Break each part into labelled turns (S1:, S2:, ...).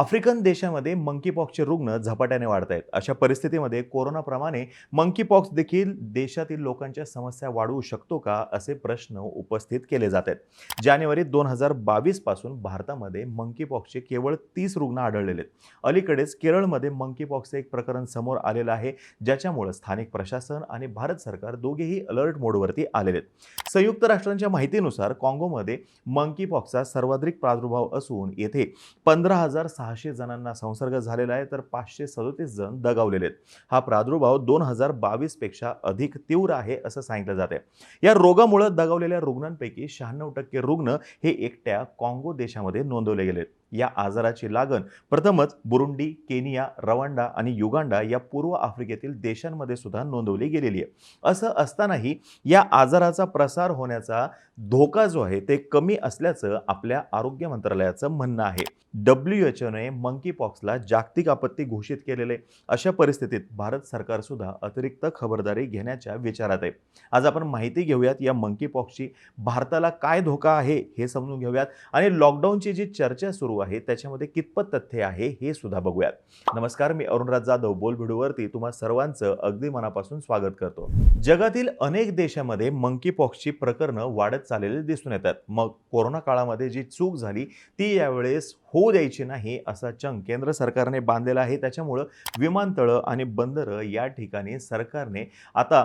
S1: African देशामध्ये मंकीपॉक्सचे रुग्ण झपाट्याने वाढत आहेत. अशा परिस्थितीमध्ये कोरोनाप्रमाणे मंकीपॉक्स देखील देशातील लोकांच्या समस्या वाढवू शकतो का असे प्रश्न उपस्थित केले जात आहेत. जानेवारी दोन हजार बावीसपासून भारतामध्ये मंकीपॉक्सचे केवळ तीस रुग्ण आढळलेले आहेत. अलीकडेच केरळमध्ये मंकीपॉक्सचे एक प्रकरण समोर आलेलं आहे ज्याच्यामुळे स्थानिक प्रशासन आणि भारत सरकार दोघेही अलर्ट मोडवरती आलेले आहेत. संयुक्त राष्ट्रांच्या माहितीनुसार काँगोमध्ये मंकीपॉक्सचा सर्वाधिक प्रादुर्भाव असून येथे पंधरा हजार सहा सहाशे जणांना संसर्ग झालेला आहे तर पाचशे सदोतीस जण दगावलेले आहेत. हा प्रादुर्भाव दोन हजार बावीसपेक्षा अधिक तीव्र आहे असं सांगितलं जाते या रोगामुळे दगावलेल्या रुग्णांपैकी शहाण्णव टक्के रुग्ण हे एकट्या काँगो देशामध्ये नोंदवले गेलेत. या आजाराची लागण. प्रथमच बुरुंडी केनिया रवांडा आणि युगांडा या पूर्व आफ्रिकेतील देशांमध्ये सुद्धा नोंदवली गेलेली आहे. असं असतानाही या आजाराचा प्रसार होण्याचा धोका जो आहे ते कमी असल्याचं आपल्या आरोग्य मंत्रालयाचं म्हणणं आहे. डब्ल्यू एच ओने मंकी पॉक्सला जागतिक आपत्ती घोषित केलेले अशा परिस्थितीत भारत सरकार सुद्धा अतिरिक्त खबरदारी घेण्याच्या विचारात आहे. आज आपण माहिती घेऊयात या मंकी पॉक्सची भारताला काय धोका आहे हे समजून घेऊयात. आणि लॉकडाऊनची जी चर्चा सुरू आहे त्याच्यामध्ये कितपत तथ्य आहे हे सुद्धा बघूयात. नमस्कार मी अरुणराज जाधव बोल व्हिडिओवरती तुम्हा सर्वांचं अगदी मनापासून स्वागत करतो. जगातील अनेक देशामध्ये मंकी पॉक्सची प्रकरणं वाढत चाललेली दिसून येतात. मग कोरोना काळामध्ये जी चूक झाली ती यावेळेस होऊ द्यायची नाही असा चंग केंद्र सरकारने बांधलेला आहे. त्याच्यामुळं विमानतळं आणि बंदरं या ठिकाणी सरकारने आता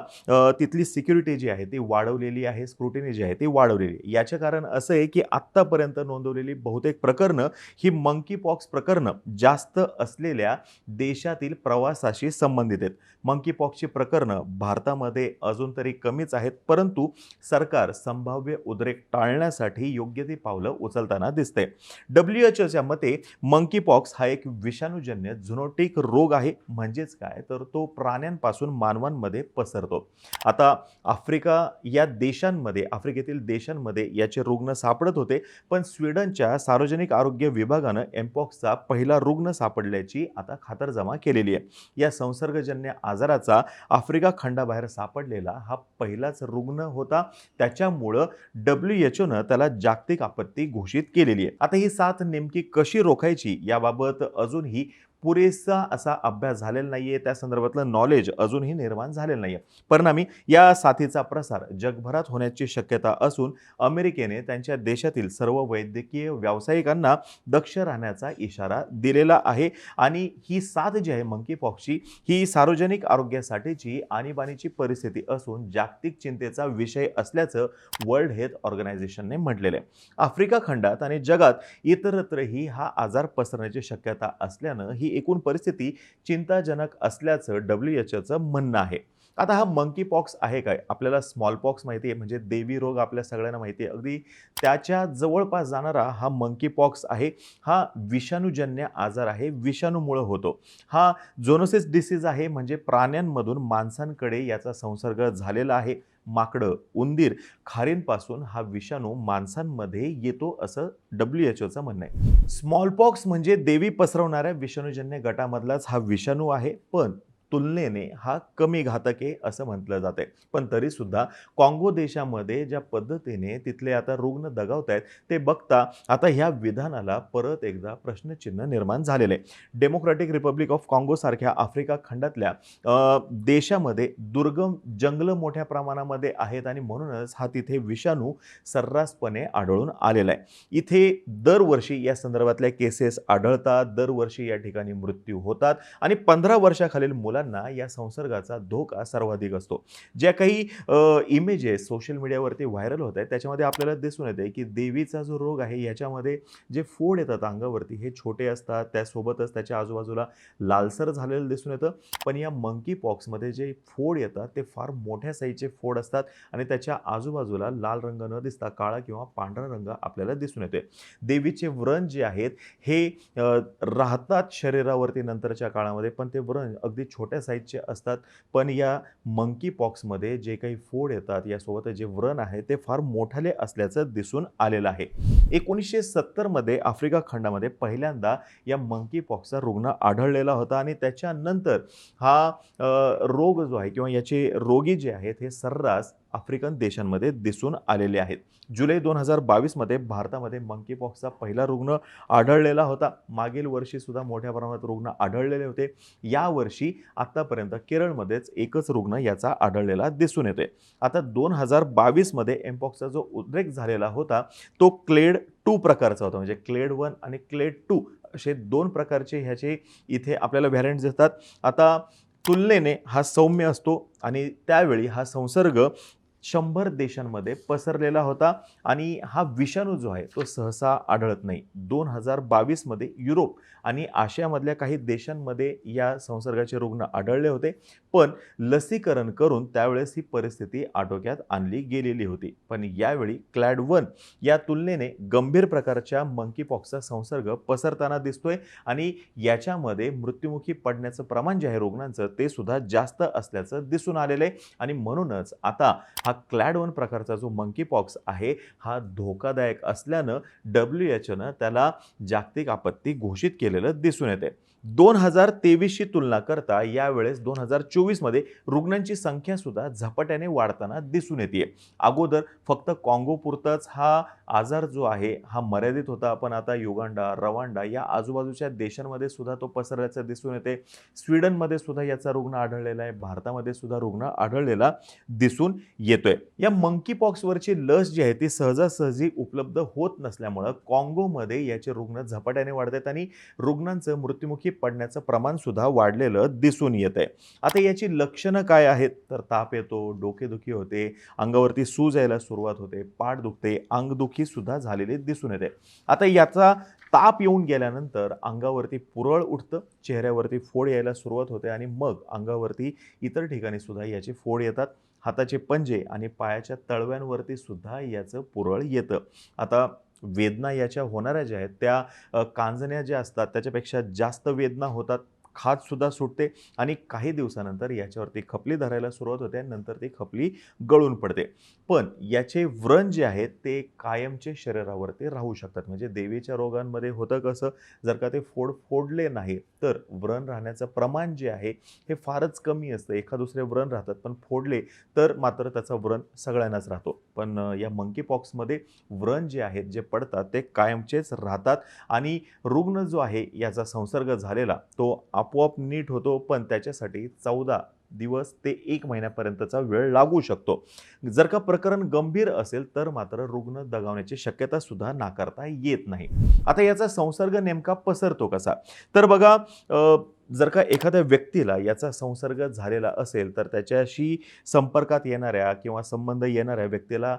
S1: तिथली सिक्युरिटी जी आहे ती वाढवलेली आहे स्क्रुटिनी जी आहे ती वाढवलेली याचे कारण असं आहे की आत्तापर्यंत नोंदवलेली बहुतेक प्रकरणं ही मंकी पॉक्स प्रकरणं जास्त असलेल्या देशातील प्रवासाशी संबंधित आहेत. मंकी पॉक्सची प्रकरणं भारतामध्ये अजून तरी कमीच आहेत परंतु सरकार संभाव्य उद्रेक टाळण्यासाठी योग्य ती पावलं उचलताना दिसते डब्ल्यू एच ओच्या मते मंकी पॉक्स हा एक विषाणूजन्य झुनोटिक रोग आहे. म्हणजेच काय? तर तो प्राण्यांपासून मानवांमध्ये पसरतो. आता आफ्रिका या देशांमध्ये आफ्रिकेतील देशांमध्ये याचे रुग्ण सापडत होते. पण स्वीडनच्या सार्वजनिक आरोग्य विभागानं एम्पॉक्सचा पहिला रुग्ण सापडल्याची आता खातरजमा केलेली आहे. या संसर्गजन्य आजाराचा आफ्रिका खंडाबाहेर सापडलेला हा पहिलाच रुग्ण होता. त्याच्यामुळं डब्ल्यू एच ओनं त्याला जागतिक आपत्ती घोषित केलेली आहे. आता ही साथ नेमकी कशी रोखायची याबाबत अजूनही पुरेसा असा अभ्यास झालेला नाही आहे त्या संदर्भातलं नॉलेज अजूनही निर्माण झालेलं नाही आहे परिणामी या साथीचा प्रसार जगभरात होण्याची शक्यता असून अमेरिकेने त्यांच्या देशातील सर्व वैद्यकीय व्यावसायिकांना दक्ष राहण्याचा इशारा दिलेला आहे. आणि ही साथ जी आहे मंकी पॉक्सची ही सार्वजनिक आरोग्यासाठीची आणीबाणीची परिस्थिती असून जागतिक चिंतेचा विषय असल्याचं वर्ल्ड हेल्थ ऑर्गनायझेशनने म्हटलेलं आहे. आफ्रिका खंडात आणि जगात इतरत्रही हा आजार पसरण्याची शक्यता असल्यानं ही एकूण परिस्थिती चिंताजनक असल्याचं डब्ल्यू एच ओचं म्हणणं आहे. आता हा मंकी पॉक्स आहे काय? आपल्याला स्मॉल पॉक्स माहिती आहे म्हणजे देवी रोग आपल्या सगळ्यांना माहिती आहे. अगदी त्याच्या जवळपास जाणारा हा मंकी पॉक्स आहे. हा विषाणूजन्य आजार आहे विषाणूमुळं होतो. हा जोनोसिस डिसीज आहे म्हणजे प्राण्यांमधून माणसांकडे याचा संसर्ग झालेला आहे. माकडं उंदीर खारींपासून हा विषाणू माणसांमध्ये येतो असं डब्ल्यू एच ओचं म्हणणं आहे. स्मॉलपॉक्स म्हणजे देवी पसरवणाऱ्या विषाणूजन्य गटामधलाच हा विषाणू आहे पण तुलनेने हा कमी घातक आहे असं म्हटलं जाते पण तरीसुद्धा काँगो देशामध्ये ज्या पद्धतीने तिथले आता रुग्ण दगावत आहेत ते बघता आता ह्या विधानाला परत एकदा प्रश्नचिन्ह निर्माण झालेलं आहे. डेमोक्रॅटिक रिपब्लिक ऑफ काँगोसारख्या आफ्रिका खंडातल्या देशामध्ये दुर्गम जंगलं मोठ्या प्रमाणामध्ये आहेत आणि म्हणूनच हा तिथे विषाणू सर्रासपणे आढळून आलेला आहे. इथे दरवर्षी या संदर्भातल्या केसेस आढळतात दरवर्षी या ठिकाणी मृत्यू होतात आणि पंधरा वर्षाखालील मुलांना या संसर्गाचा धोका सर्वाधिक असतो. ज्या काही इमेजेस सोशल मीडियावरती व्हायरल होत आहेत त्याच्यामध्ये आपल्याला दिसून येते की देवीचा जो रोग आहे याच्यामध्ये जे फोड येतात अंगावरती हे छोटे असतात त्यासोबतच त्याच्या आजूबाजूला लालसर झालेलं दिसून येतं. पण या मंकी पॉक्समध्ये जे फोड येतात ते फार मोठ्या साईजचे फोड असतात आणि त्याच्या आजूबाजूला लाल रंग न दिसता काळा किंवा पांढरा रंग आपल्याला दिसून येते देवीचे व्रण जे आहेत हे राहतात शरीरावरती नंतरच्या काळामध्ये पण ते व्रण अगदी छोट्या साईजचे असतात. पण या मंकी पॉक्समध्ये जे काही फोड येतात यासोबत जे व्रण आहे ते फार मोठाले असल्याचं दिसून आलेलं आहे. एकोणीसशे सत्तरमध्ये आफ्रिका खंडामध्ये पहिल्यांदा या मंकी पॉक्सचा रुग्ण आढळलेला होता आणि त्याच्यानंतर हा रोग जो आहे किंवा याचे रोगी जे आहेत हे सर्रास आफ्रिकन देशांमध्ये दिसून आलेले आहेत. जुलै दोन हजार बावीसमध्ये भारतामध्ये मंकीपॉक्सचा पहिला रुग्ण आढळलेला होता. मागील वर्षीसुद्धा मोठ्या प्रमाणात रुग्ण आढळलेले होते. यावर्षी आत्तापर्यंत केरळमध्येच एकच रुग्ण याचा आढळलेला दिसून येतोय. आता दोन हजार बावीसमध्ये एमपॉक्सचा जो उद्रेक झालेला होता तो क्लेड टू प्रकारचा होता. म्हणजे क्लेड वन आणि क्लेड टू असे दोन प्रकारचे ह्याचे इथे आपल्याला व्हॅरियंट दिसतात. आता तुलनेने हा सौम्य असतो आणि त्यावेळी हा संसर्ग शंभर देशांमध्ये पसरलेला होता आणि हा विषाणू जो आहे तो सहसा आढळत नाही. दोन हजार बावीसमध्ये युरोप आणि आशियामधल्या काही देशांमध्ये या संसर्गाचे रुग्ण आढळले होते. पण लसीकरण करून त्यावेळेस ही परिस्थिती आटोक्यात आणली गेलेली होती. पण यावेळी क्लॅड वन या तुलनेने गंभीर प्रकारच्या मंकीपॉक्सचा संसर्ग पसरताना दिसतोय आणि याच्यामध्ये मृत्युमुखी पडण्याचं प्रमाण जे आहे रुग्णांचं ते सुद्धा जास्त असल्याचं दिसून आलेलं आहे आणि म्हणूनच आता हा क्लॅड वन प्रकारचा जो मंकीपॉक्स आहे हा धोकादायक असल्यानं डब्ल्यू एच त्याला जागतिक आपत्ती घोषित केलेलं दिसून येते दोन हजार तेवीसची तुलना करता यावेळेस दोन हजार चोवीसमध्ये रुग्णांची संख्या सुद्धा झपाट्याने वाढताना दिसून येते. अगोदर फक्त काँगोपुरताच हा आजार जो आहे हा मर्यादित होता. पण आता युगांडा रवांडा या आजूबाजूच्या देशांमध्ये सुद्धा तो पसरल्याचं दिसून येते. स्वीडनमध्ये सुद्धा याचा रुग्ण आढळलेला आहे. भारतामध्ये सुद्धा रुग्ण आढळलेला दिसून येतोय. या मंकी पॉक्सवरची लस जी आहे ती सहजासहजी उपलब्ध होत नसल्यामुळं काँगोमध्ये याचे रुग्ण झपाट्याने वाढत आहेत आणि रुग्णांचं मृत्युमुखी पडण्याचं प्रमाणसुद्धा वाढलेलं दिसून येत आहे आता याची लक्षणं काय आहेत? तर ताप येतो डोकेदुखी होते अंगावरती सूज यायला सुरुवात होते पाठ दुखते अंगदुखी सुद्धा झालेली दिसून येते. आता याचा ताप येऊन गेल्यानंतर अंगावरती पुरळ उठतं चेहऱ्यावरती फोड यायला सुरुवात होते आणि मग अंगावरती इतर ठिकाणी सुद्धा याचे फोड येतात. हाताचे पंजे आणि पायाच्या तळव्यांवरती सुद्धा याचं पुरळ येतं. आता वेदना याच्या होणाऱ्या ज्या आहेत त्या कांजण्या ज्या असतात त्याच्यापेक्षा जास्त वेदना होतात खाजसुद्धा सुटते आणि काही दिवसानंतर याच्यावरती खपली धरायला सुरुवात होते आणि नंतर ती खपली गळून पडते. पण याचे व्रण जे आहेत ते कायमचे शरीरावरती राहू शकतात. म्हणजे देवीच्या रोगांमध्ये होतं कसं जर का ते फोड फोडले नाही तर व्रण राहण्याचं प्रमाण जे आहे हे फारच कमी असतं. एका दुसरे व्रण राहतात पण फोडले तर मात्र त्याचा व्रण सगळ्यांनाच राहतो. पण या मंकी पॉक्समध्ये व्रण जे आहेत जे पडतात ते कायमचेच राहतात आणि रुग्ण जो आहे याचा संसर्ग झालेला तो आपोआप नीट होतो पण त्याच्यासाठी चौदा दिवस ते एक महिन्यापर्यंतचा वेळ लागू शकतो. जर का प्रकरण गंभीर असेल तर मात्र रुग्ण दगावण्याची शक्यता सुद्धा नाकारता येत नाही. आता याचा संसर्ग नेमका पसरतो कसा? तर बघा जर का एखाद्या व्यक्तीला याचा संसर्ग झालेला असेल तर त्याच्याशी संपर्कात येणाऱ्या किंवा संबंध येणाऱ्या व्यक्तीला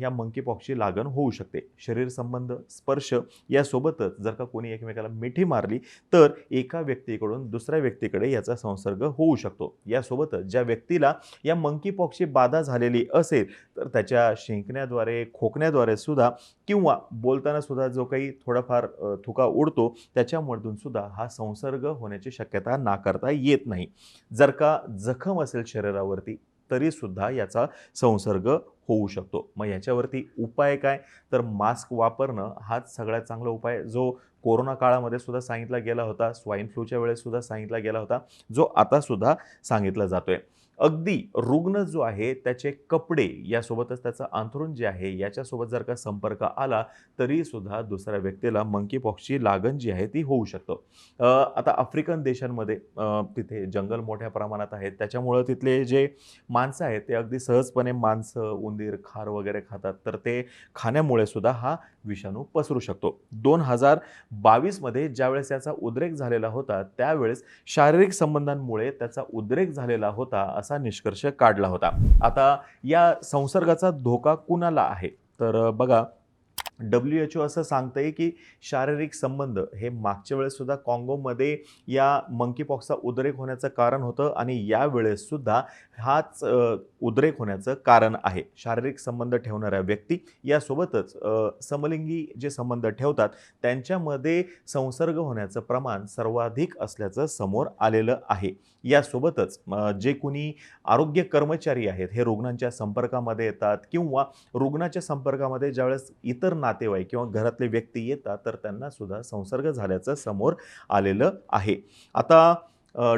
S1: या मंकीपॉक्सची लागण होऊ शकते. शरीर संबंध स्पर्श यासोबतच जर का कोणी एकमेकाला मिठी मारली तर एका व्यक्तीकडून दुसऱ्या व्यक्तीकडे याचा संसर्ग होऊ शकतो. यासोबतच ज्या व्यक्तीला या मंकीपॉक्सची बाधा झालेली असेल तर त्याच्या शिंकण्याद्वारे खोकण्याद्वारे सुद्धा किंवा बोलताना सुद्धा जो काही थोडाफार थुका उडतो त्याच्यामधून सुद्धा हा संसर्ग होण्याची शक्यता नाकारता येत नाही. जर का जखम असेल शरीरावरती तरीसुद्धा याचा संसर्ग होऊ शकतो. मग याच्यावरती उपाय काय? तर मास्क वापरणं हाच सगळ्यात चांगला उपाय. जो कोरोना काळामध्ये सुद्धा सांगितला गेला होता स्वाईन फ्लूच्या वेळेस सुद्धा सांगितला गेला होता जो आता सुद्धा सांगितला जातोय. अगदी रुग्ण जो आहे त्याचे कपडे यासोबतच त्याचं अंथरूण जे आहे याच्यासोबत जर का संपर्क आला तरीसुद्धा दुसऱ्या व्यक्तीला मंकी पॉक्सची लागण जी आहे ती होऊ शकतं. आता आफ्रिकन देशांमध्ये तिथे जंगल मोठ्या प्रमाणात आहेत. त्याच्यामुळं तिथले जे माणसं आहेत ते अगदी सहजपणे माणसं उंदीर खार वगैरे खातात तर ते खाण्यामुळे सुद्धा हा विषाणू पसरू शकतो. दोन हजार बावीसमध्ये ज्यावेळेस याचा उद्रेक झालेला होता त्यावेळेस शारीरिक संबंधांमुळे त्याचा उद्रेक झालेला होता असा निष्कर्ष काढला होता. आता या संसर्गाचा धोका कुणाला आहे? तर बघा डब्ल्यू एच ओ असं सांगतं आहे की शारीरिक संबंध हे मागच्या वेळेससुद्धा काँगोमध्ये या मंकीपॉक्सचा उद्रेक होण्याचं कारण होतं आणि या वेळेससुद्धा हाच उद्रेक होण्याचं कारण आहे. शारीरिक संबंध ठेवणाऱ्या व्यक्ती यासोबतच समलिंगी जे संबंध ठेवतात त्यांच्यामध्ये संसर्ग होण्याचं प्रमाण सर्वाधिक असल्याचं समोर आलेलं आहे. यासोबतच जे कोणी आरोग्य कर्मचारी आहेत हे रुग्णांच्या संपर्कामध्ये येतात किंवा रुग्णाच्या संपर्कामध्ये ज्यावेळेस इतर नातेवाईक किंवा घरातले व्यक्ती येतात तर त्यांना सुद्धा संसर्ग झाल्याचं समोर आलेलं आहे. आता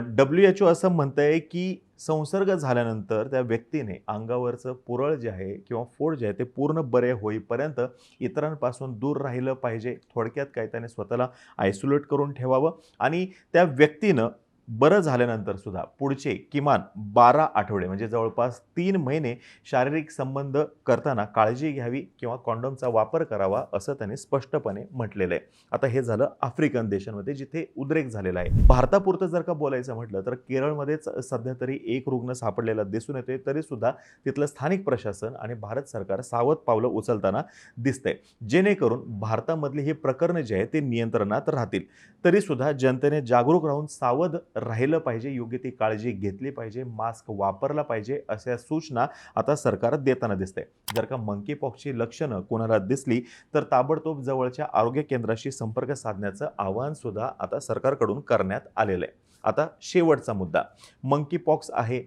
S1: डब्ल्यू एच ओ असं म्हणतंय की संसर्ग झाल्यानंतर त्या व्यक्तीने अंगावरचं पुरळ जे आहे किंवा फोड जे आहे ते पूर्ण बरे होईपर्यंत इतरांपासून दूर राहिलं पाहिजे. थोडक्यात काय त्याने स्वतःला आयसोलेट करून ठेवावं आणि त्या व्यक्तीनं बरं झाल्यानंतर सुद्धा पुढचे किमान बारा आठवडे म्हणजे जवळपास तीन महिने शारीरिक संबंध करताना काळजी घ्यावी किंवा कॉन्डोमचा वापर करावा असं त्यांनी स्पष्टपणे म्हटलेलं आहे. आता हे झालं आफ्रिकन देशांमध्ये जिथे उद्रेक झालेला आहे. भारतापुरतं जर का बोलायचं म्हटलं तर केरळमध्येच सध्या तरी एक रुग्ण सापडलेला दिसून येतोय तरी सुद्धा तिथलं स्थानिक प्रशासन आणि भारत सरकार सावध पावलं उचलताना दिसतंय. जेणेकरून भारतामधली ही प्रकरणं जे आहे ते नियंत्रणात राहतील. तरी सुद्धा जनतेने जागरूक राहून सावध राहिलं पाहिजे योग्य ती काळजी घेतली पाहिजे मास्क वापरला पाहिजे अशा सूचना आता सरकार देताना दिसते जर का मंकी पॉक्सची लक्षणं कोणाला दिसली तर ताबडतोब जवळच्या आरोग्य केंद्राशी संपर्क साधण्याचं आवाहन सुद्धा आता सरकारकडून करण्यात आलेलं आहे आता शेवटचा मुद्दा. मंकी पॉक्स आहे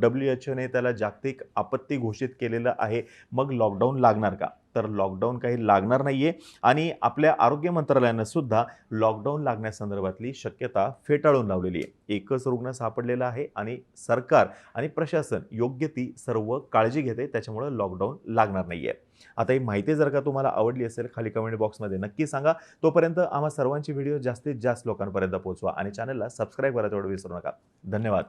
S1: डब्ल्यू एच ओने त्याला जागतिक आपत्ती घोषित केलेलं आहे. मग लॉकडाऊन लागणार का? तर लॉकडाऊन काही लागणार नाही आहे आणि आपल्या आरोग्य मंत्रालयानं सुद्धा लॉकडाऊन लागण्यासंदर्भातली शक्यता फेटाळून लावलेली आहे. एकच रुग्ण सापडलेला आहे आणि सरकार आणि प्रशासन योग्य ती सर्व काळजी घेते त्याच्यामुळं लॉकडाऊन लागणार नाही आहे आता ही माहिती जर का तुम्हाला आवडली असेल खाली कमेंट बॉक्समध्ये नक्की सांगा. तोपर्यंत आम्हा सर्वांची व्हिडिओ जास्तीत जास्त लोकांपर्यंत पोहोचवा आणि चॅनलला सबस्क्राईब करायला तेवढं विसरू नका. धन्यवाद.